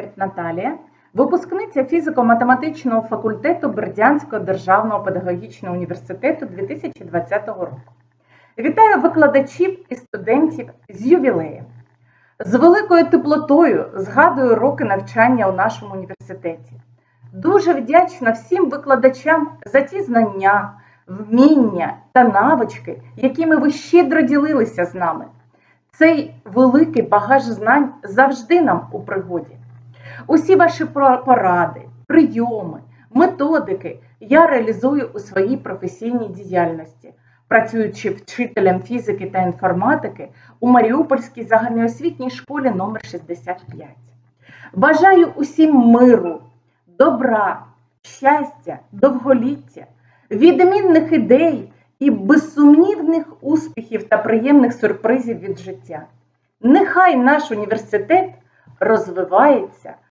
Екерт Наталія, випускниця фізико-математичного факультету Бердянського державного педагогічного університету 2020 року. Вітаю викладачів і студентів з ювілеєм. З великою теплотою згадую роки навчання у нашому університеті. Дуже вдячна всім викладачам за ті знання, вміння та навички, якими ви щедро ділилися з нами. Цей великий багаж знань завжди нам у пригоді. Усі ваші поради, прийоми, методики я реалізую у своїй професійній діяльності, працюючи вчителем фізики та інформатики у Маріупольській загальноосвітній школі номер 65. Бажаю усім миру, добра, щастя, довголіття, відмінних ідей і безсумнівних успіхів та приємних сюрпризів від життя. Нехай наш університет розвивається